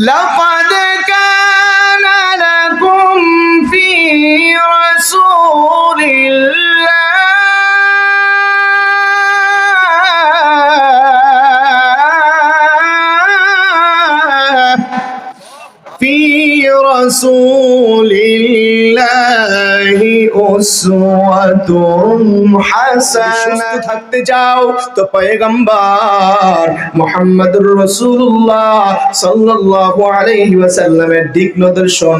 لقد كان لكم في رسول الله. في رسول الله. থাকতে তো রসুল্লাহ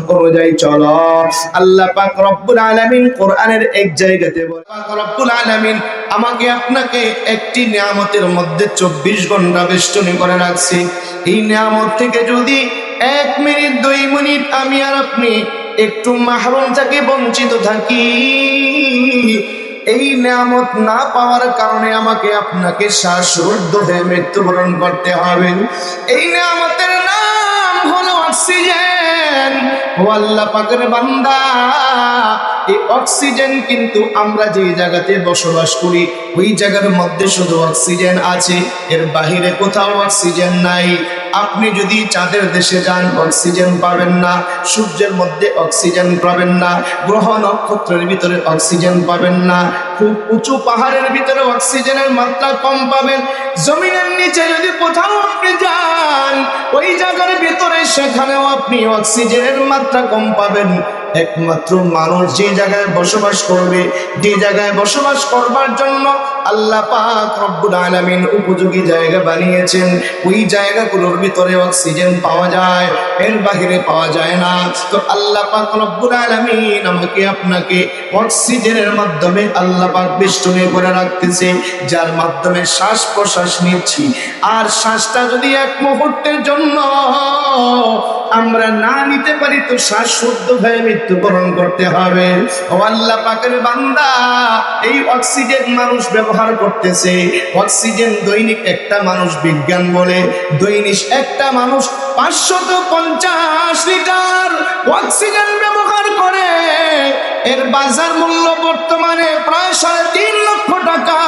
অনুযায়ী আল্লাহ পাক রব্বুল কোরআনের এক জায়গাতে রব্বুল আমাকে আপনাকে একটি নিয়ামতের মধ্যে চব্বিশ ঘণ্টা বেষ্টনী করে রাখছি। এই নিয়ামত থেকে যদি এক মিনিট, দুই মিনিট আমি আর আপনি একটু মাহরুম থেকে বঞ্চিত থাকি। এই নিয়ামত না পাওয়ার কারণে আমাকে আপনাকে শ্বাসরুদ্ধ হয়ে মৃত্যুবরণ করতে হবে। এই নিয়ামতের নাম হলো অক্সিজেন। ও পাকের বান্দা, এই অক্সিজেন কিন্তু আমরা যে জায়গাতে বসবাস করি, ওই জায়গার মধ্যে শুধু অক্সিজেন আছে, এর বাহিরে কোথাও অক্সিজেন নাই। আপনি যদি চাঁদের দেশে যান, অক্সিজেন পাবেন না, সূর্যের মধ্যে অক্সিজেন পাবেন না, গ্রহ নক্ষত্রের ভিতরে অক্সিজেন পাবেন না খুব উঁচু পাহাড়ের ভিতরে অক্সিজেনের মাত্রা কম পাবেন। জমিনের নিচে যদি কোথাও আপনি যান, ওই জায়গার ভিতরে সেখানেও আপনি অক্সিজেনের মাত্রা কম পাবেন। একমাত্র মানুষ যে জায়গায় বসবাস করবে, যে জায়গায় বসবাস করবার জন্য আল্লাহ পাক রব্বুল আলামিন উপযোগী জায়গা বানিয়েছেন। ওই জায়গাগুলোর ভিতরে অক্সিজেন পাওয়া যায়, এর বাহিরে পাওয়া যায় না। তো আল্লাহ পাক রব্বুল আলামিন আমাকে আপনাকে অক্সিজেনের মাধ্যমে আল্লাহ পাক বেষ্টনী করে রাখতেছে, যার মাধ্যমে শ্বাস প্রশ্বাস নিচ্ছি। আর শ্বাসটা যদি এক মুহূর্তের জন্য আমরা না নিতে পারি, তো শ্বাস শুদ্ধ হয়ে মৃত্যুবরণ করতে হবে। আল্লাহ পাকের বান্দা, এই অক্সিজেন মানুষ ব্যবহার করতেছে। অক্সিজেন দৈনিক একটা মানুষ বিজ্ঞান বলে, দৈনিক একটা মানুষ পাঁচশত পঞ্চাশ লিটার অক্সিজেন ব্যবহার করে। এর বাজার মূল্য বর্তমানে প্রায় সাড়ে তিন লক্ষ টাকা।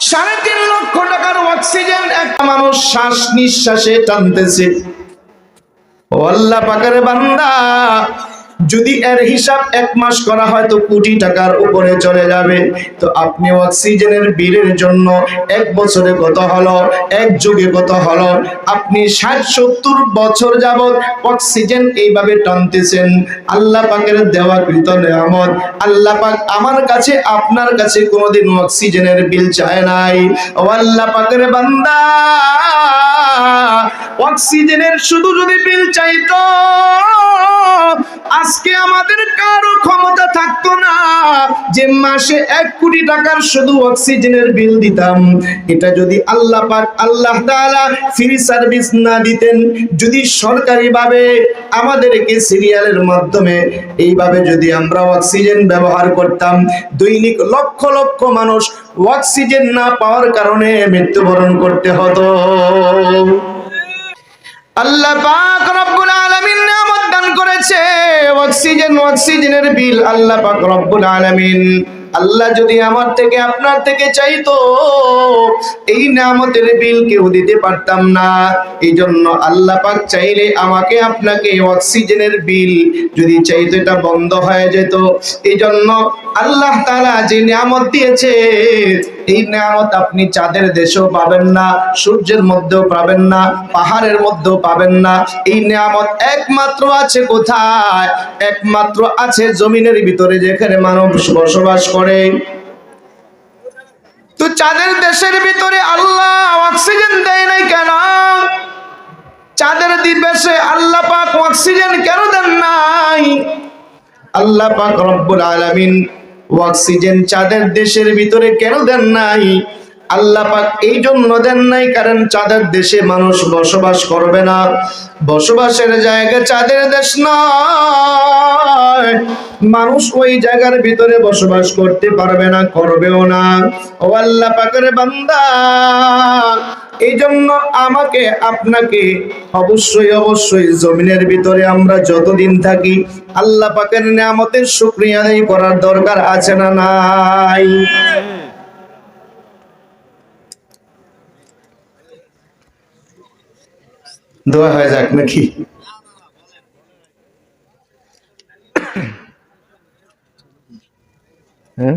সাড়ে তিন লক্ষ টাকার অক্সিজেন একটা মানুষ শ্বাস নিঃশ্বাসে টানতেছে। ও আল্লাহ পাকের বান্দা যদি এর হিসাব এক মাস করা হয় তো কোটি টাকার উপরে চলে যাবে। তো আপনি অক্সিজেনের বিলের জন্য এক বছরে কত হলো? এক যুগে কত হলো? আপনি ষাট, সত্তর বছর যাবত অক্সিজেন এইভাবে টানতেছেন। আল্লাহ পাকের দেওয়া কৃত নেয়ামত। আল্লাহ পাক আমার কাছে, আপনার কাছে কোনোদিন অক্সিজেনের বিল চায় নাই। ও আল্লাহ পাকের বান্দা, অক্সিজেনের শুধু যদি বিল চাইতো আজকে আমাদের কারও ক্ষমতা থাকতো না। যে মাসে এক কোটি টাকার শুধু অক্সিজেনের বিল দিতাম। এটা যদি আল্লাহ পাক, আল্লাহ তাআলা ফ্রি সার্ভিস না দিতেন, যদি সরকারি ভাবে আমাদেরকে সিরিয়ালের মাধ্যমে এইভাবে যদি আমরা অক্সিজেন ব্যবহার করতাম, দৈনিক লক্ষ লক্ষ মানুষ অক্সিজেন না পাওয়ার কারণে মৃত্যুবরণ করতে হতো। আল্লাহ পাক রব্বুল করেছে অক্সিজেন অক্সিজেনের বিল আল্লাহ পাক রব্বুল আলামিন। আল্লাহ যদি আমার থেকে আপনার থেকে চাইতো, এই নামতের বিল কেউ দিতে পারতাম না। এই জন্য আল্লাহ পাক চাইলে আমাকে আপনাকে অক্সিজেনের বিল যদি চাইতো, এটা বন্ধ হয়ে যেত। এই জন্য আল্লাহ তাআলা যে নিয়ামত দিয়েছে এই নিয়ামত আপনি চাঁদের দেশেও পাবেন না, সূর্যের মধ্যেও পাবেন না, পাহাড়ের মধ্যেও পাবেন না। এই নিয়ামত একমাত্র আছে কোথায়? একমাত্র আছে জমিনের ভিতরে যেখানে মানুষ বসবাস করে। তো চাঁদের দেশের ভিতরে আল্লাহ অক্সিজেন দেয় নাই কেন? চাঁদের দিবসে আল্লাহ পাক অক্সিজেন কেন দেন নাই? আল্লাহ পাক রব্বুল আলামিন অক্সিজেন চাঁদের দেশের ভিতরে কেন দেন নাই? আল্লাহ পাক এই জন্য দেন নাই, কারণ চাঁদের দেশে মানুষ বসবাস করবে না। বসবাসের জায়গা চাঁদের দেশ নয়। মানুষ ওই জায়গার ভিতরে বসবাস করতে পারবে না, করবেও না। ও আল্লাহ পাকের বান্দা এই জন্য আমাকে আপনাকে অবশ্যই অবশ্যই জমিনের ভিতরে আমরা যতদিন থাকি আল্লাহ পাকের নিয়ামতের শুকরিয়া আদায় করার দরকার আছে না নাই? দোয়া হয়ে যাক নাকি? হ্যাঁ?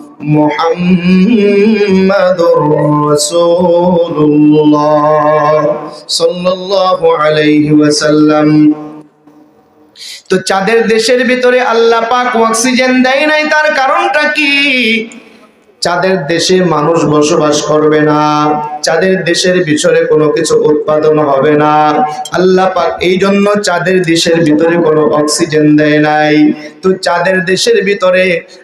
মুহাম্মাদুর রাসূলুল্লাহ সাল্লাল্লাহু আলাইহি ওয়াসাল্লাম। তো চাঁদের দেশের ভিতরে আল্লাহ পাক অক্সিজেন দেয় নাই, তার কারণটা কি? চাঁদের দেশে মানুষ বসবাস করবে না। চাঁদের দেশের ভিতরে কোনো কিছু উৎপাদন হবে না। আল্লাহ পাক এই জন্য চাঁদের দেশের ভিতরে কোনো অক্সিজেন দেয় নাই। তো চাঁদের দেশের ভিতরে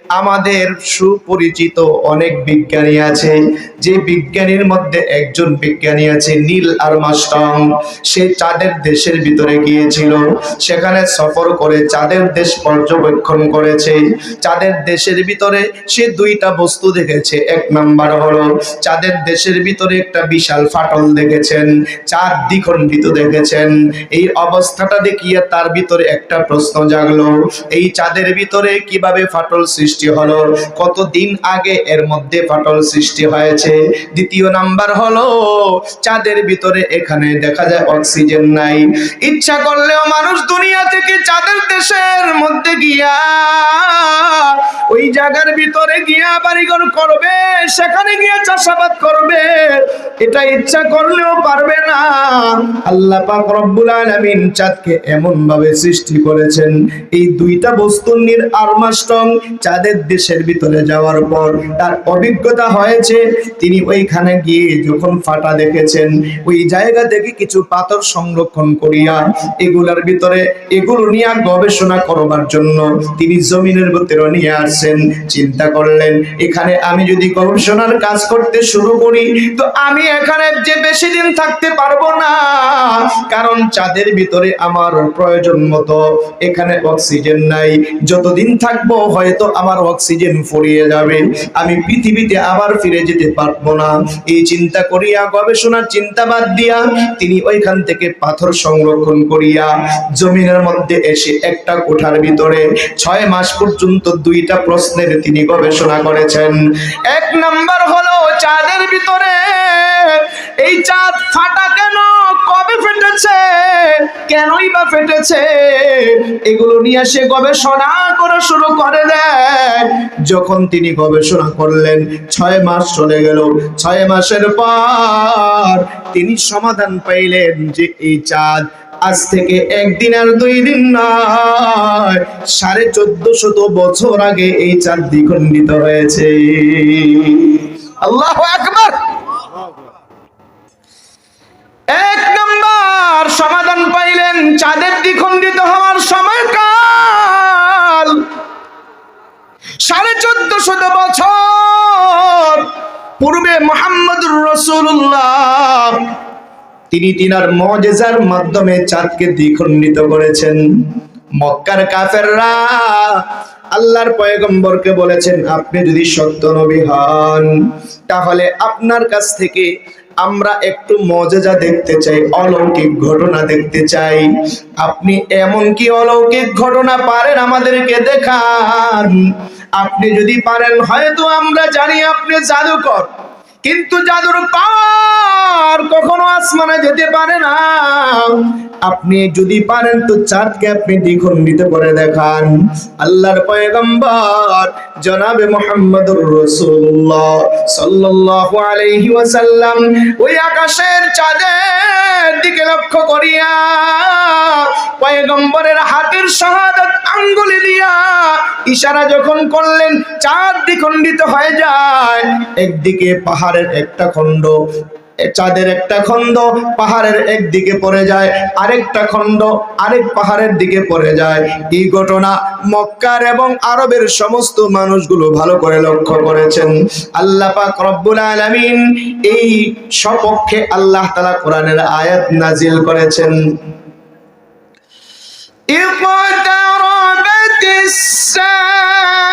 আমাদের সুপরিচিত অনেক বিজ্ঞানী আছে। যে বিজ্ঞানীর মধ্যে একজন বিজ্ঞানী আছে, নীল আর্মস্ট্রং। সে চাঁদের দেশের ভিতরে গিয়েছিল। সেখানে সফর করে চাঁদের দেশ পর্যবেক্ষণ করেছে। চাঁদের দেশের ভিতরে সে দুইটা বস্তু দেখেছে। এক নাম্বার হলো, চাঁদের দেশের ভিতরে একটা বিশাল ফাটল দেখেছেন চাঁদ দ্বিখণ্ডিত দেখেছেন। এই অবস্থাটা দেখিয়ে তার ভিতরে একটা প্রশ্ন জাগলো, এই চাঁদের ভিতরে কীভাবে ফাটল সৃষ্টি হলো? কতদিন আগে এর মধ্যে ফাটল সৃষ্টি হয়েছে? দ্বিতীয় নাম্বার হলো, চাঁদের ভিতরে এখানে দেখা যায় অক্সিজেন নাই। ইচ্ছা করলেও মানুষ দুনিয়া থেকে চাঁদের দেশের মধ্যে গিয়া ওই জায়গার ভিতরে গিয়া বাড়িঘর করবে, সেখানে গিয়া চাষাবাদ করবে। এটা ইচ্ছা করলেও পারবে না। আল্লাহ পাক রব্বুল আলামিন চাঁদকে এমন ভাবে সৃষ্টি করেছেন। এই দুইটা বস্তু নির আর্মাস্টং চাঁদের দেশের ভিতরে যাওয়ার পর তার অভিজ্ঞতা হয়েছে। তিনি ওইখানে গিয়ে যখন ফাটা দেখেছেন, ওই জায়গা থেকে কিছু পাথর সংরক্ষণ করিয়া এগুলার ভিতরে এগুলো নিয়ে গবেষণা করবার জন্য তিনি জমিনের ভিতরে নিয়ে আসছেন। চিন্তা করলেন, এখানে আমি যদি গবেষণার কাজ করতে শুরু করি, তো আমি এখানে যে বেশি দিন থাকতে পারব না, কারণ চাঁদের ভিতরে আমার প্রয়োজন মতো এখানে অক্সিজেন নাই। যতদিন থাকব হয়তো আমার অক্সিজেন ফুরিয়ে যাবে। আমি পৃথিবীতে আবার ফিরে যেতে পারব না। এই চিন্তা করিয়া, গবেষণার চিন্তা বাদ দিয়া তিনি ওইখান থেকে পাথর সংরক্ষণ করিয়া জমিনের মধ্যে এসে একটা কোঠার ভিতরে ছয় মাস পর্যন্ত দুইটা প্রশ্নের তিনি গবেষণা করেছেন। এক নাম্বার হলো চাঁদের ভিতরে, এই চাঁদ ফাটা কেন? কবে ফেটেছে? কেনই বা ফেটেছে? এগুলো নিয়ে সে গবেষণা করা শুরু করে দেয়। যখন তিনি গবেষণা করলেন, ছয় মাস চলে গেল। ছয় মাসের পর তিনি সমাধান পাইলেন যে এই চাঁদ আজ থেকে একদিন আর দুই দিন নয়, সাড়ে চোদ্দ শত বছর আগে এই চাঁদ দ্বিখণ্ডিত হয়েছে। আল্লাহ আকবার। এক নম্বর সমাধান পাইলেন চাঁদের দ্বিখণ্ডিত হওয়ার সময়কাল। সাড়ে চোদ্দ শত বছর পূর্বে মোহাম্মদুর রসুল্লাহ তিনি তিনার মজেজার মাধ্যমে চাঁদকে দ্বিখণ্ডিত করেছেন। মক্কার কাফেররা আল্লাহর পয়গম্বরকে বলেছেন, আপনি যদি সত্য নবী হন, তাহলে আপনার কাছ থেকে আমরা একটু মজেজা দেখতে চাই, অলৌকিক ঘটনা দেখতে চাই। আপনি এমন কি অলৌকিক ঘটনা পারেন আমাদেরকে দেখান? আপনি যদি পারেন, হয়তো আমরা জানি আপনি জাদুকর। কিন্তু জাদুর পার কখনো আসমানে যেতে পারে না। আপনি যদি পারেন তো চাঁদকে আপনি দ্বিখণ্ডিত করে দেখান। আল্লাহর পয়গম্বর জনাবে মোহাম্মদুর রাসূলুল্লাহ সাল্লাল্লাহু আলাইহি ওয়াসাল্লাম, ওই আকাশের চাঁদের দিকে লক্ষ্য করিয়া পয়গম্বরের হাতের শাহাদাত আঙ্গুলি দিয়া ইশারা যখন করলেন, চাঁদ দ্বিখণ্ডিত হয়ে যায়। একদিকে পাহাড়ের একটা খণ্ড চাঁদের একটা খণ্ড পাহাড়ের একদিকে পড়ে যায় আরেকটা খণ্ড আরেক পাহাড়ের দিকে পড়ে যায় এই ঘটনা মক্কার এবং আরবের সমস্ত মানুষগুলো ভালো করে লক্ষ্য করেছেন আল্লাহ পাক রব্বুল আলামিন এই সপক্ষে আল্লাহ তাআলা কোরআনের আয়াত নাজিল করেছেন اقتربت الساعة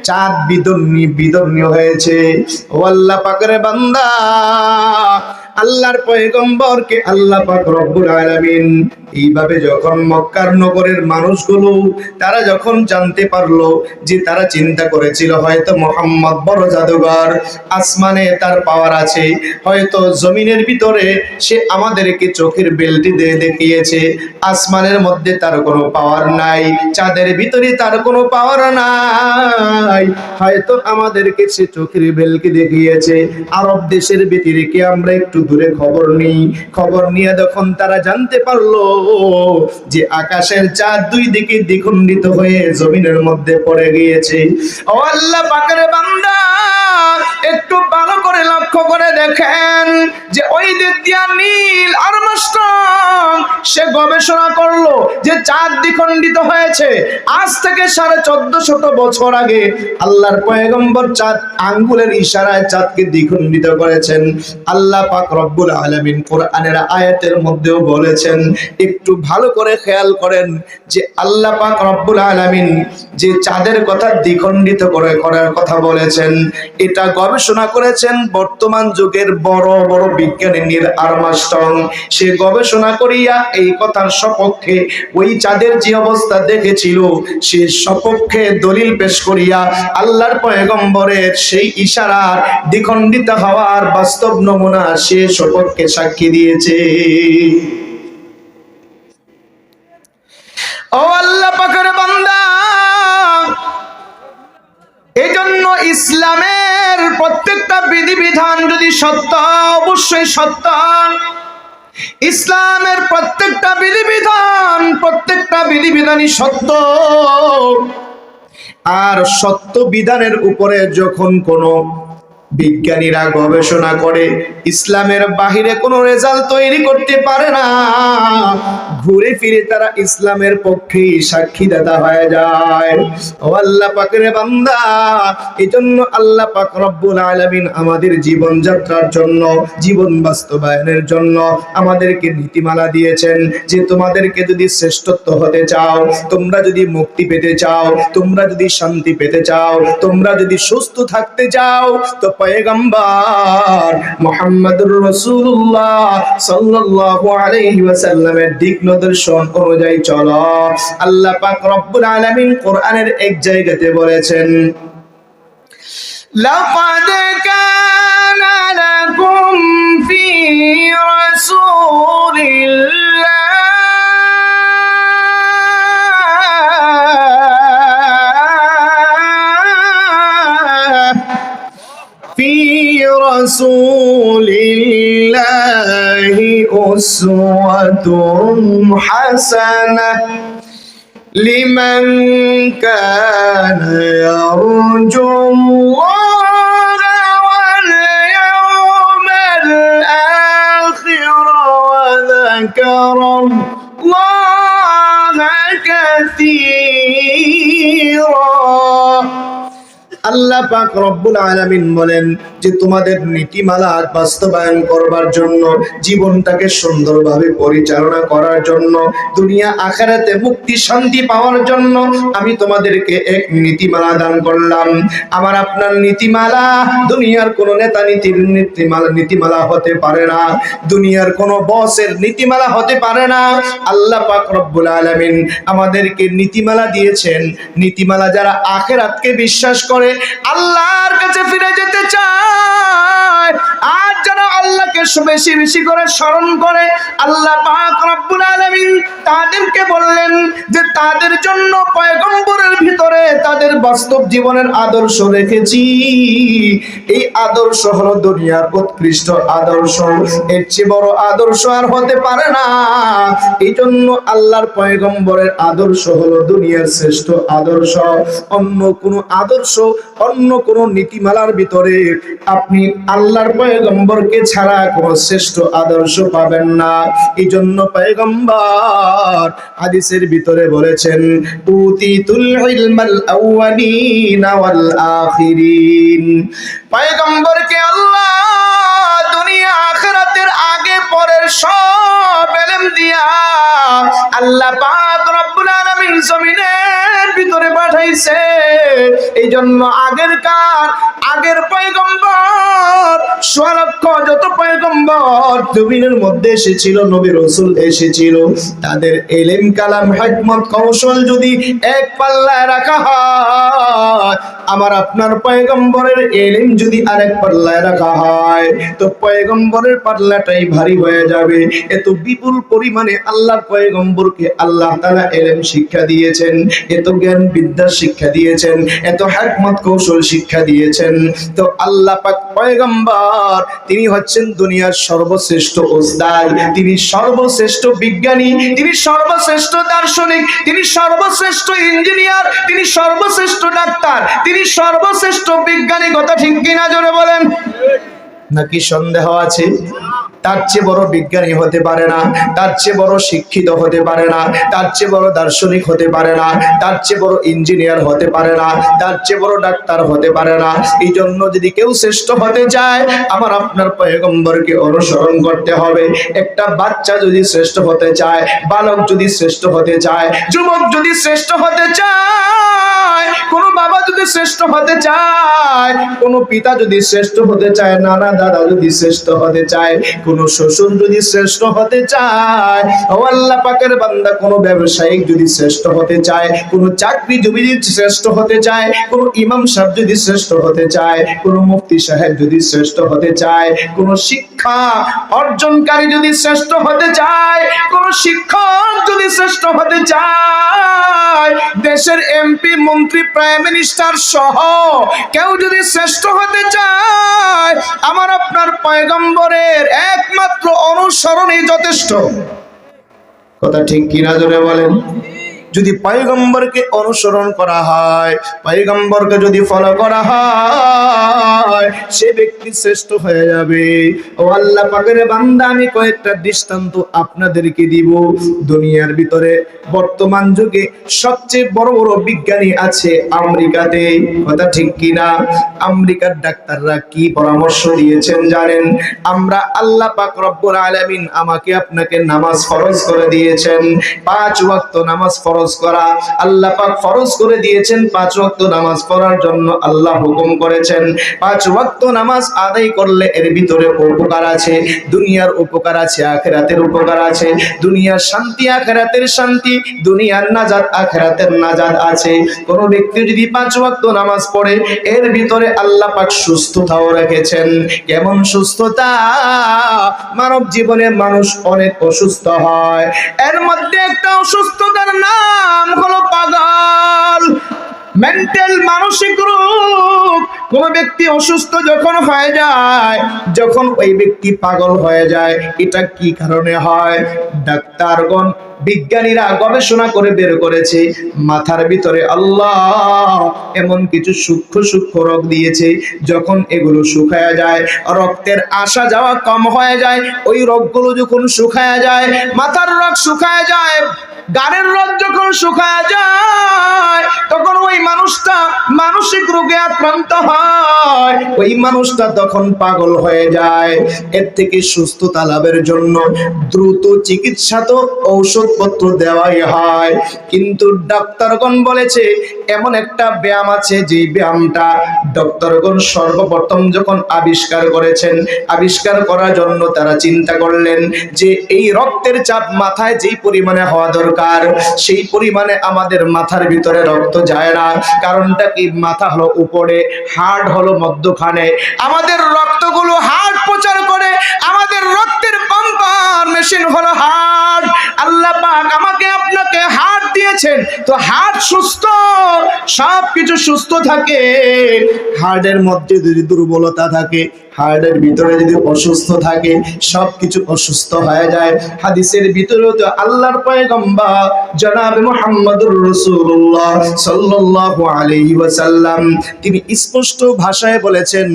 চাঁদ বিদর্ণী বিদর্ণী হয়েছে। ও আল্লাহ পাকের বান্দা, আল্লাহর পয়গম্বরকে আল্লাহ পাক রব্বুল আলামিন এইভাবে যখন মক্কার নগরের মানুষগুলো, তারা যখন জানতে পারল যে তারা চিন্তা করেছিল, হয়তো মোহাম্মদ বড় জাদুঘর, আসমানে তার পাওয়ার আছে, হয়তো জমিনের ভিতরে সে আমাদেরকে চোখের বেলটি দিয়ে দেখিয়েছে, আসমানের মধ্যে তার কোনো পাওয়ার নাই, চাঁদের ভিতরে তার কোনো পাওয়ার নাই। হয়তো আমাদেরকে সে চোখের বেলকে দেখিয়েছে। আরব দেশের ব্যতিরেকে আমরা একটু দূরে খবর নিই। খবর নিয়ে যখন তারা জানতে পারল যে আকাশের চাঁদ দুই দিকে দ্বিখণ্ডিত হয়ে জমিনের মধ্যে পড়ে গিয়েছে। ও আল্লাহ পাকের বান্দা, একটু ভালো করে লক্ষ্য করে দেখেন যে ওই দিক দিয়া নীল আর সে গবেষণা করল যে চাঁদ দ্বিখণ্ডিত হয়েছে। আজ থেকে সাড়ে চোদ্দ শত বছর আগে আল্লাহর পয়গম্বর চাঁদ আঙ্গুলের ইশারায় চাঁদকে দ্বিখণ্ডিত করেছেন। আল্লাহ পাক রব্বুল আলামিন কোরআনের আয়াতের মধ্যেও বলেছেন, একটু ভালো করে খেয়াল করেন যে আল্লাহ পাক রব্বুল আলামিন যে চাঁদের কথা দ্বিখণ্ডিত করে করার কথা বলেছেন, এটা গবেষণা করেছেন বর্তমান যুগের বড় বড় বিজ্ঞানী নীল আর্মস্ট্রং। সে গবেষণা করিয়া এই কথার সপক্ষে ওই চাঁদের যে অবস্থা দেখেছিল, সে সপক্ষে দলিল পেশ করিয়া আল্লাহর পয়গম্বরের সেই ইশারার দ্বিখণ্ডিত হওয়ার বাস্তব নমুনা সে সপক্ষে সাক্ষী দিয়েছে। ও আল্লাহ পাকের বান্দা ইসলামের প্রত্যেকটা বিধিবিধান যদি সত্য, অবশ্যই সত্য। ইসলামের প্রত্যেকটা বিধিবিধান, প্রত্যেকটা বিধিবিধানই সত্য। আর সত্য বিধানের উপরে যখন কোনো বিজ্ঞানীরা গবেষণা করে, ইসলামের বাহিরে কোনো রেজাল্ট তৈরি করতে পারে না। ঘুরে ফিরে তারা ইসলামের পক্ষে সাক্ষী দাতা হয়ে যায়। ও আল্লাহ পাকের বান্দা, এজন্য আল্লাহ পাক রব্বুল আলামিন আমাদের জীবন যাত্রার জন্য, জীবন বাস্তবায়নের জন্য আমাদেরকে নীতিমালা দিয়েছেন যে তোমাদেরকে যদি শ্রেষ্ঠত্ব হতে চাও, তোমরা যদি মুক্তি পেতে চাও, তোমরা যদি শান্তি পেতে চাও, তোমরা যদি সুস্থ থাকতে চাও, তো পয়গম্বর মুহাম্মদুর রাসূলুল্লাহ সাল্লাল্লাহু আলাইহি ওয়াসাল্লামের দিক নির্দেশন অনুযায়ী চলো আল্লাহ পাক রব্বুল আলামিন কোরআনের এক জায়গাতে বলেছেন لقد كان لكم في رسول الله رسول الله أسوة حسنة لمن كان يرجو الله واليوم الآخر وذكر الله كثيرا. আল্লাহ পাক রব্বুল আলামিন বলেন যে তোমাদের নীতিমালা বাস্তবায়ন করবার জন্য, জীবনটাকে সুন্দরভাবে পরিচালনা করার জন্য, দুনিয়া আখেরাতে মুক্তি, শান্তি পাওয়ার জন্য আমি তোমাদেরকে এক নীতিমালা দান করলাম। আমার আপনার নীতিমালা দুনিয়ার কোন নেতা নীতির নীতিমালা নীতিমালা হতে পারে না। দুনিয়ার কোন বসের নীতিমালা হতে পারে না। আল্লাহ পাক রব্বুল আলামিন আমাদেরকে নীতিমালা দিয়েছেন। নীতিমালা যারা আখেরাতকে বিশ্বাস করে আল্লাহর কাছে ফিরে যেতে চায়। আর যারা আল্লাহকে বেশি বেশি করে স্মরণ করে, আল্লাহ পাক রব্বুল আলামিন তাদেরকে বললেন যে, তাদের জন্য পয়গম্বরের ভিতরে তাদের বাস্তব জীবনের আদর্শ রেখেছি। এই আদর্শ হলো দুনিয়ার উৎকৃষ্ট আদর্শ। এর চেয়ে বড় আদর্শ আর হতে পারে না। এই জন্য আল্লাহর পয়গম্বরের আদর্শ হলো দুনিয়ার শ্রেষ্ঠ আদর্শ। অন্য কোন আদর্শ অন্য কোন নীতিমালার ভিতরে আপনি আল্লাহর পয়গম্বরকে ছাড়া কোন শ্রেষ্ঠ আদর্শ পাবেন না। এই জন্য পয়গম্বর হাদিসের ভিতরে বলেছেন, উতিতুল ইলমাল আউয়ালিনা ওয়াল আখিরিন। পয়গম্বরকে আল্লাহ দুনিয়া আখিরাতের আগে পরের সব ইলম দিয়া আল্লাহ পাক রব্বুল ভিতরে পাঠাইছে। এই জন্য আগের কার, আগের পয়গম্বর যত পয়গম্বর জমিনের মধ্যে এসেছিল রসুল এসেছিল, তাদের এলেম, কালাম, হিকমত, কৌশল যদি এক পাল্লায় রাখা হয় আমার আপনার পয়গম্বরের এলেম যদি আরেক পাল্লায় রাখা হয়, তো পয়গম্বরের পাল্লাটাই ভারী হয়ে যাবে। এত বিপুল পরিমাণে আল্লাহর পয়গম্বরকে আল্লাহ তাআলা এলেম শিক্ষা দিয়েছেন, এত জ্ঞান বিদ্যা শিক্ষা দিয়েছেন, এত হিকমত কৌশল শিক্ষা দিয়েছেন। তো আল্লাহ পাক পয়গম্বর, তিনি হচ্ছেন দুনিয়ার সর্বশ্রেষ্ঠ ওস্তাদ তিনি সর্বশ্রেষ্ঠ বিজ্ঞানী, তিনি সর্বশ্রেষ্ঠ দার্শনিক, তিনি সর্বশ্রেষ্ঠ ইঞ্জিনিয়ার, তিনি সর্বশ্রেষ্ঠ ডাক্তার, তিনি সর্বশ্রেষ্ঠ বিজ্ঞানী, কথা ঠিক কিনা জোরে বলেন? নাকি সন্দেহ আছে? তার চেয়ে বড় বিজ্ঞানী হতে পারে না, তার চেয়ে বড় শিক্ষিত হতে পারে না, তার চেয়ে বড় দার্শনিক হতে পারে না, তার চেয়ে বড় ইঞ্জিনিয়ার হতে পারে না, তার চেয়ে বড় ডাক্তার হতে পারে না। এই জন্য যদি কেউ শ্রেষ্ঠ হতে চায়, আমার আপনার পয়গম্বরকে অনুসরণ করতে হবে। একটা বাচ্চা যদি শ্রেষ্ঠ হতে চায়, বালক যদি শ্রেষ্ঠ হতে চায়, যুবক যদি শ্রেষ্ঠ হতে চায়, কোনো বাবা যদি শ্রেষ্ঠ হতে চায়, কোনো পিতা যদি শ্রেষ্ঠ হতে চায়, নানা দাদা যদি শ্রেষ্ঠ হতে চায় কোন শ্বশুর যদি শ্রেষ্ঠ হতে চায় আল্লাহ পাকের বান্দা কোনো ব্যবসায়িক যদি শ্রেষ্ঠ হতে চায়, কোনো চাকরিজীবী যদি শ্রেষ্ঠ হতে চায়, কোনো ইমাম সাহেব যদি শ্রেষ্ঠ হতে চায়, কোনো মুফতি সাহেব যদি শ্রেষ্ঠ হতে চায়, কোনো শিক্ষা অর্জনকারী যদি শ্রেষ্ঠ হতে চায়, কোন শিক্ষক যদি শ্রেষ্ঠ হতে চায়, দেশের এমপি, মন্ত্রী, প্রাইম মিনিস্টার সহ কেউ যদি শ্রেষ্ঠ হতে চায়, আমার আপনার পয়গম্বরের একমাত্র অনুসরণই যথেষ্ট। কথা ঠিক কিনা জোরে বলেন? যদি পয়গম্বরকে অনুসরণ করা হয়, পয়গম্বরকে যদি ফলো করা হয়, সে ব্যক্তি শ্রেষ্ঠ হয়ে যাবে। ও আল্লাহ পাকের বান্দা, আমি কয়েকটা দৃষ্টান্ত আপনাদেরকে দিব। দুনিয়ার ভিতরে বর্তমান যুগে সবচেয়ে বড় বড় বিজ্ঞানী আছে আমেরিকাতে। কথা ঠিক কিনা? আমেরিকার ডাক্তাররা কি পরামর্শ দিয়েছেন জানেন? আমরা আল্লাহ পাক রব্বুল আলামিন আমাকে আপনাকে নামাজ ফরজ করে দিয়েছেন। পাঁচ ওয়াক্ত নামাজ ফরজ করা। আল্লাহ পাক ফরজ করে দিয়েছেন, পাঁচ ওয়াক্ত নামাজ পড়ার জন্য আল্লাহ হুকুম করেছেন। পাঁচ ওয়াক্ত নামাজ আদায় করলে এর ভিতরে উপকার আছে, দুনিয়ার উপকার আছে, আখেরাতের উপকার আছে। দুনিয়ার শান্তি, আখেরাতের শান্তি, দুনিয়ার নাজাত, আখেরাতের নাজাত আছে। কোন ব্যক্তি যদি পাঁচ ওয়াক্ত নামাজ পড়ে, এর ভিতরে আল্লাহ পাক সুস্থতাও রেখেছেন। কেমন সুস্থতা? মানব জীবনে মানুষ অনেক অসুস্থ হয়। এর মধ্যে একটা অসুস্থতার নাম হলো পাগল। মেন্টাল মানসিক রোগ। কোন ব্যক্তি অসুস্থ যখন হয়ে যায়, যখন ওই ব্যক্তি পাগল হয়ে যায়, এটা কি কারণে হয়? ডাক্তারগণ, বিজ্ঞানীরা গবেষণা করে বের করেছে, মাথার ভিতরে আল্লাহ এমন কিছু সূক্ষ্ম সূক্ষ্ম রোগ দিয়েছে, যখন এগুলো শুকায়া যায়, রক্তের আসা যাওয়া কম হয়ে যায়, ওই রোগগুলো যখন শুকায়া যায়, মাথার রোগ শুকায়া যায় গানের রোগ যখন শুকায়া যায়, তখন ওই মানুষটা মানসিক রোগে আক্রান্ত হয়। ওই মানুষটা তখন পাগল হয়ে যায়। এর থেকে সুস্থতা লাভের জন্য দ্রুত চিকিৎসা তো ঔষধপত্র দেওয়াই হয়। কিন্তু ডাক্তারগণ বলেছে, এমন একটা ব্যায়াম আছে যে ব্যায়ামটা ডক্টরগণ সর্বপ্রথম যখন আবিষ্কার করেছেন, আবিষ্কার করার জন্য তারা চিন্তা করলেন যে এই রক্তের চাপ মাথায় যেই পরিমাণে হওয়া দরকার সেই পরিমাণে আমাদের মাথার ভিতরে রক্ত যায় না। কারণটা কি? মাথা হলো উপরে হার্ট হলো মধ্যখানে। আমাদের রক্তগুলো হার্ট প্রচার করে, আমাদের রক্তের পাম্পার মেশিন হলো হার্ট আল্লাহ পাক আমাকে আপনাকে হার্ট দিয়েছেন। তো হার্ট সুস্থ সব কিছু সুস্থ থাকে। হার্টের মধ্যে যদি দুর্বলতা থাকে, হার্টের ভিতরে যদি অসুস্থ থাকে সব কিছু অসুস্থ হয়ে যায়। হাদিসের ভিতরে তো আল্লাহর পয়গম্বর জনাব মুহাম্মদুর রাসূলুল্লাহ সাল্লাল্লাহু আলাইহি ওয়াসাল্লাম, তিনি স্পষ্ট ভাষায় বলেছেন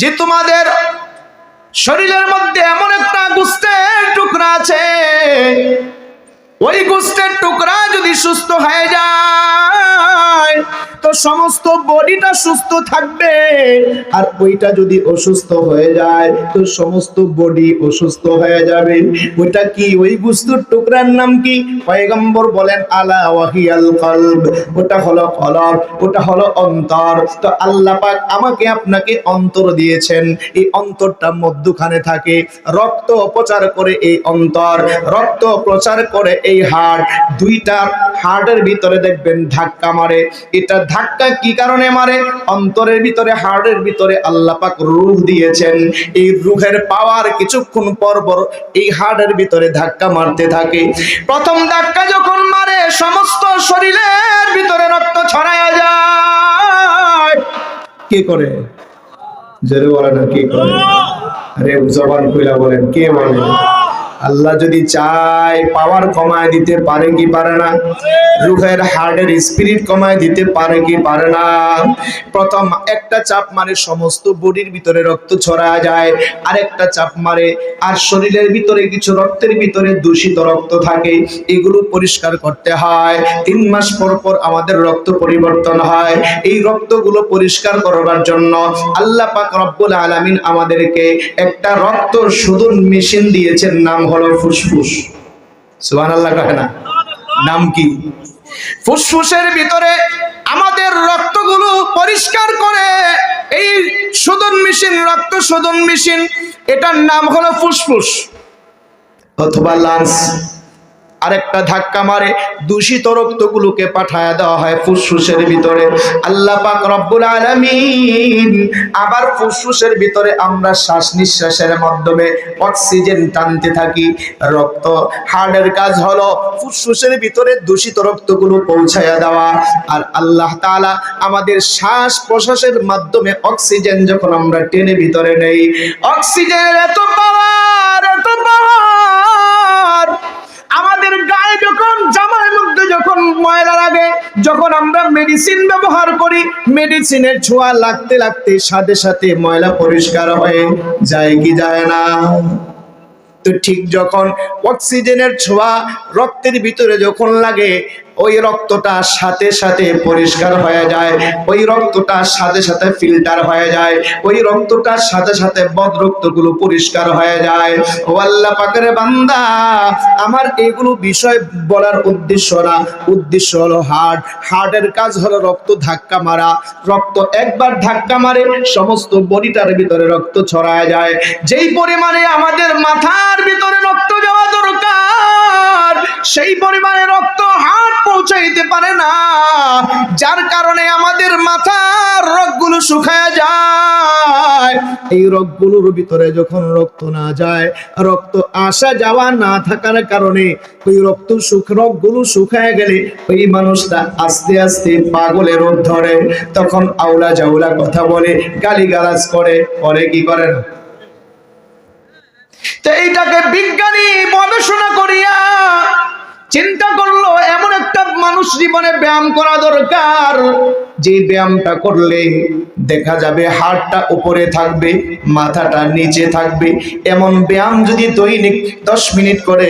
যে তোমাদের শরীরের মধ্যে এমন একটা গোস্তের টুকরা আছে ওই গোস্তের টুকরা যদি সুস্থ হয়ে যায়, তো সমস্ত বডিটা সুস্থ থাকবে। আর ওইটা যদি অসুস্থ হয়ে যায়, তো সমস্ত বডি অসুস্থ হয়ে যাবে। ওইটা কি ওই গোস্তের টুকরার নাম কি? পয়গম্বর বলেন, আলা ওয়াহিয়াল কলব। ওটা হলো কলব, ওটা হলো অন্তর। তো আল্লাহ পাক আমাকে আপনাকে অন্তর দিয়েছেন। এই অন্তরটা মধ্যখানে থাকে। রক্ত প্রচার করে এই অন্তর, রক্ত প্রচার করে এই হাড়, দুইটা হাড়ের ভিতরে দেখবেন ধাক্কা মারে। এটা ধাক্কা কি কারণে মারে? অন্তরের ভিতরে, হাড়ের ভিতরে আল্লাহ পাক রূহ দিয়েছেন। এই রুহের পাওয়ার কিছুক্ষণ পর পর এই হাড়ের ভিতরে ধাক্কা মারতে থাকে। প্রথম ধাক্কা যখন মারে, সমস্ত শরীরের ভিতরে রক্ত ছড়ায়া যায়। কে করে? জোরে বলে না কে করে? আরে, জবান কইলা বলেন, কে বলে আল্লাহ যদি চায় পাওয়ার কমায় দিতে পারে কি পারে না? রুহের হার্টের স্পিরিট কমায় দিতে পারে কি পারে না? প্রথম একটা চাপ মারে সমস্ত বডির ভিতরে রক্ত ছড়া যায়, আরেকটা চাপ মারে আর শরীরের ভিতরে কিছু রক্তের ভিতরে দূষিত রক্ত থাকে, এগুলো পরিষ্কার করতে হয়। তিন মাস পর পর আমাদের রক্ত পরিবর্তন হয়। এই রক্তগুলো পরিষ্কার করবার জন্য আল্লাহ পাক রব্বুল আলামিন আমাদেরকে একটা রক্ত শোধন মেশিন দিয়েছেন, নাম হলো ফুসফুস। সুবহানাল্লাহ কহে না। নাম কি? ফুসফুসের ভিতরে আমাদের রক্তগুলো পরিষ্কার করে। এই শোধন মেশিন, রক্ত শোধন মেশিন, এটার নাম হলো ফুসফুস। অথবা লাংস। আরেকটা ধাক্কা মারে, দূষিত রক্তগুলোকে পাঠায় দেওয়া হয় ফুসফুসের ভিতরে। আল্লাহ পাক রব্বুল আলামিন আবার ফুসফুসের ভিতরে আমরা শ্বাস নিঃশ্বাসের মাধ্যমে অক্সিজেন টানতে থাকি। রক্ত, হার্টের কাজ হলো ফুসফুসের ভিতরে দূষিত রক্তগুলো পৌঁছায়া দেওয়া। আর আল্লাহ তাআলা আমাদের শ্বাস প্রশ্বাসের মাধ্যমে অক্সিজেন যখন আমরা টেনে ভিতরে নেই অক্সিজেনের এত পাওয়ার যখন আমরা মেডিসিন ব্যবহার করি মেডিসিনের ছোঁয়া লাগতে লাগতে সাথে সাথে ময়লা পরিষ্কার হয়ে যায় কি যায় না? তো ঠিক যখন অক্সিজেনের ছোঁয়া রক্তের ভিতরে যখন লাগে ওই রক্তটা সাথে সাথে পরিষ্কার হয়ে যায়, ওই রক্তটা সাথে সাথে ফিল্টার হয়ে যায়, ওই রক্তটার সাথে সাথে বদ রক্তগুলো পরিষ্কার হয়ে যায়। ও আল্লাহ পাকের বান্দা, আমার এগুলো বিষয় বলার উদ্দেশ্য না। উদ্দেশ্য হলো হার্ট হার্টের কাজ হলো রক্ত ধাক্কা মারা। রক্ত একবার ধাক্কা মারে, সমস্ত বডিটার ভিতরে রক্ত ছড়ায় যায়। যেই পরিমাণে আমাদের মাথার ভিতরে রক্ত যাওয়া দরকার সেই পরিমাণে রক্ত হার্ট পৌঁছাইতে পারে না। যার কারণে আমাদের মাথার রগগুলো শুকায় যায়। এই রগগুলোর ভিতরে যখন রক্ত না যায়, রক্ত আসা যাওয়া না থাকার কারণে ওই রক্ত সুখ রগগুলো শুকায় গেলে ওই মানুষটা আস্তে আস্তে পাগলের রোগ ধরে। তখন আউলা জাউলা কথা বলে, গালিগালাজ করে। করে কি করে না? এইটাকে বিজ্ঞানী গবেষণা করিয়া চিন্তা করল, এমন একটা মানুষ জীবনে ব্যায়াম করা দরকার। যে ব্যায়ামটা করলে দেখা যাবে হাড়টা উপরে থাকবে, মাথাটা নিচে থাকবে। এমন ব্যায়াম যদি দৈনিক দশ মিনিট করে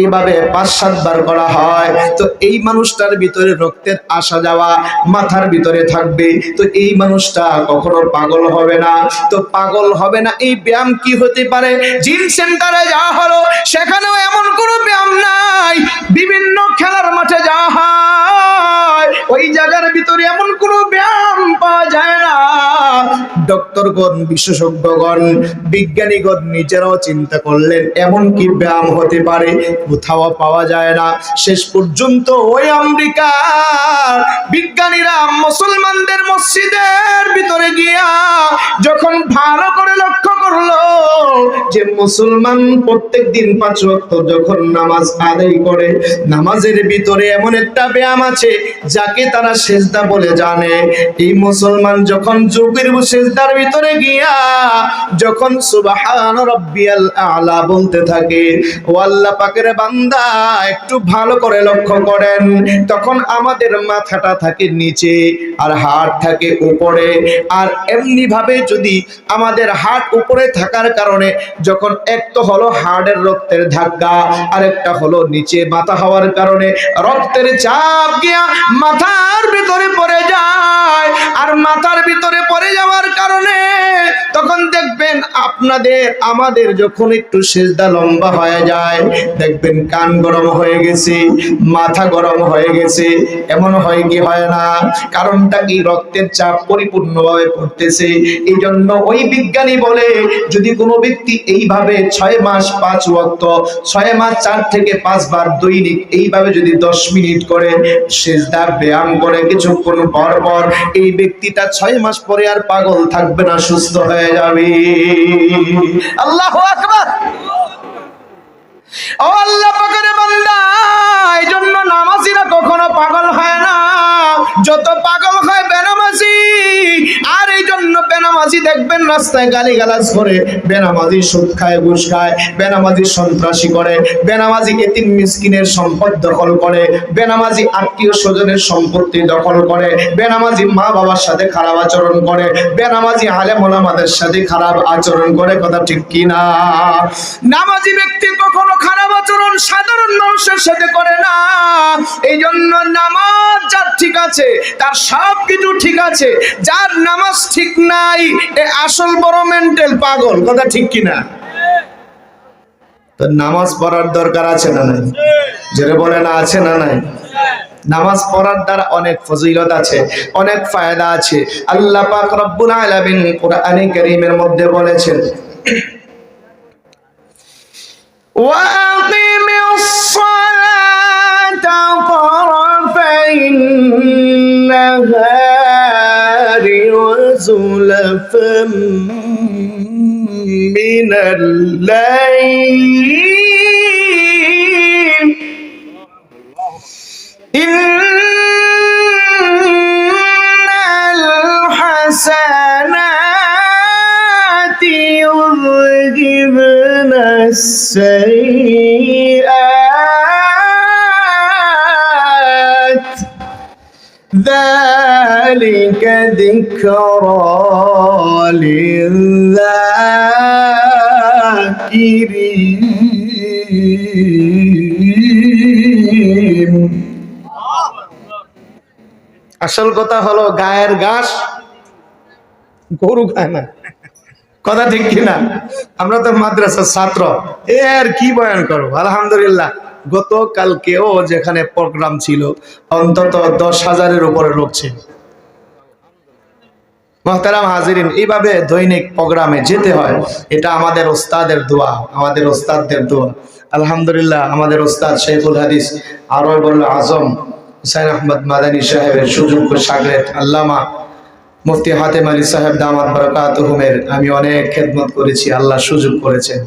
এইভাবে পাঁচ সাতবার করা হয়। তো এই মানুষটার ভিতরে রক্তের আসা যাওয়া মাথার ভিতরে থাকবে। তো এই মানুষটা কখনো পাগল হবে না। তো পাগল হবে না, এই ব্যায়াম কি হতে পারে? জিম সেন্টারে যাওয়া হলো, সেখানেও এমন কোনো ব্যায়াম নাই। বিভিন্ন খেলার মাঠে যাওয়া ডক্টরগণ, বিশেষজ্ঞগণ, বিজ্ঞানীগণ নিজেরাও চিন্তা করলেন এমন কি ব্যায়াম হতে পারে, কোথাও পাওয়া যায় না। শেষ পর্যন্ত ওই আমেরিকার বিজ্ঞানীরা মুসলমানদের মসজিদের ভিতরে গিয়া যখন ভালো করে লক্ষ্য করল যে মুসলমান প্রত্যেক দিন পাঁচ ওয়াক্ত যখন নামাজ আদায় করে, নামাজের ভিতরে এমন একটা ব্যায়াম আছে, যাকে তারা সেজদা বলে জানে। এই মুসলমান যখন যুগের সেজদার ভিতরে গিয়া যখন সুবহান রাব্বিয়াল আলা বলতে থাকে, ও আল্লাহ পাকের বান্দা, একটু ভালো করে লক্ষ্য করেন, তখন আমাদের মাথাটা থাকে নিচে আর হাড় থাকে উপরে। আর এমনি ভাবে যদি আমাদের হাড় উপরে থাকার কারণে যখন এক তো হলো হাড়ের রক্তের ধাক্কা আর একটা হলো নিচে মাথা হওয়ার কারণে রক্তের চাপ গিয়া মাথার ভিতরে পড়ে যায়। আর মাথার ভিতরে পড়ে যাওয়ার কারণে তখন দেখবেন আপনাদের, আমাদের যখন একটু সেজদা লম্বা হয়ে যায়, দেখবেন কান গরম হয়ে গেছে, মাথা গরম হয়ে গেছে। এমন হয় কি হয় না? কারণটা কি রক্তের চাপ পরিপূর্ণভাবে পড়তেছে। এই জন্য ওই বিজ্ঞানী বলে, যদি কোনো ব্যক্তি এইভাবে ছয় মাস, পাঁচ ওয়াক্ত, ছয় মাস, চার থেকে পাঁচ পাঁচবার দৈনিক এইভাবে যদি দশ মিনিট করে সেজদা ব্যায়াম করে কিছুক্ষণ পর পর, এই ব্যক্তিটা ছয় মাস পরে আর পাগল থাকবে না, সুস্থ হয়ে যাবে। আল্লাহ আকবার। ও আল্লাহ পাকের বান্দা এই জন্য নামাজিরা কখনো পাগল হয় না। যত পাগল হয় বেনামাজি বেনামাজি দেখবেন, রাস্তায় গালি গালাজ করে, বেনামাজি সুদ খায়, ঘুষ খায়, বেনামাজি সন্ত্রাসী করে বেনামাজি এতিম মিসকিনের সম্পদ দখল করে, বেনামাজি আত্মীয় স্বজনের সম্পত্তি দখল করে, বেনামাজি মা বাবার সাথে খারাপ আচরণ করে, বেনামাজি আলেম ওলামাদের সাথে খারাপ আচরণ করে, কথা ঠিক কিনা নামাজি ব্যক্তি কখনো খারাপ আচরণ সাধারণ মানুষের সাথে করে না। এই জন্য নামাজ যার ঠিক আছে, তার সব কিছু ঠিক আছে, যার নামাজ ঠিক নাই আসল বড় মেন্টাল পাগল কথা ঠিক কিনা তো নামাজ পড়ার দরকার আছে না নাই যেটা বলে না আছে না নাই নামাজ পড়ার দ্বারা অনেক ফজিলত আছে অনেক ফায়দা আছে আল্লাহ পাক রব্বুল আলামিন কোরআনে কারীমের মধ্যে বলেছেন وأقم الصلاة طرفي النهار وزلفا من الليل إن الحسنات يذهبن السيئات ذلك ذكرى للذاكرين আসল কথা হলো গায়ের ঘাস গরু খায় না কথা ঠিক কিনা আমরা তো মাদ্রাসার ছাত্র এ আর কি বয়ান করো আলহামদুলিল্লাহ গতকালকেও যেখানে প্রোগ্রাম ছিল অন্তত দশ হাজারের উপরে লোক ছিল মহতারাম হাজিরিন, এইভাবে দৈনিক প্রোগ্রামে যেতে হয়। এটা আমাদের ওস্তাদের দোয়া, আমাদের ওস্তাদদের দোয়া। আলহামদুলিল্লাহ, আমাদের ওস্তাদ শেখুল হাদিস আরও আজম হুসাইন আহমদ মাদানী সাহেবের সুযোগ্য সাগরেত আল্লামা মুফতি হাতেম আলী সাহেব দামাত বরকাত হুমের আমি অনেক খেদমত করেছি, আল্লাহ সুযোগ করেছেন।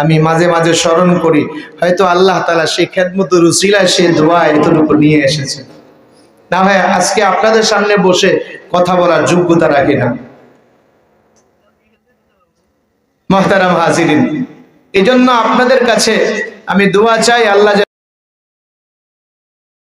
আমি মাঝে মাঝে স্মরণ করি, হয়তো আল্লাহ তালা সেই খেদমতের উসিলায় সেই দোয়া এতটুকু নিয়ে এসেছে না হয় আজকে আপনাদের সামনে বসে কথা বলার যোগ্যতা রাখি না। মহতারাম এই জন্য আপনাদের কাছে আমি দোয়া চাই, আল্লাহ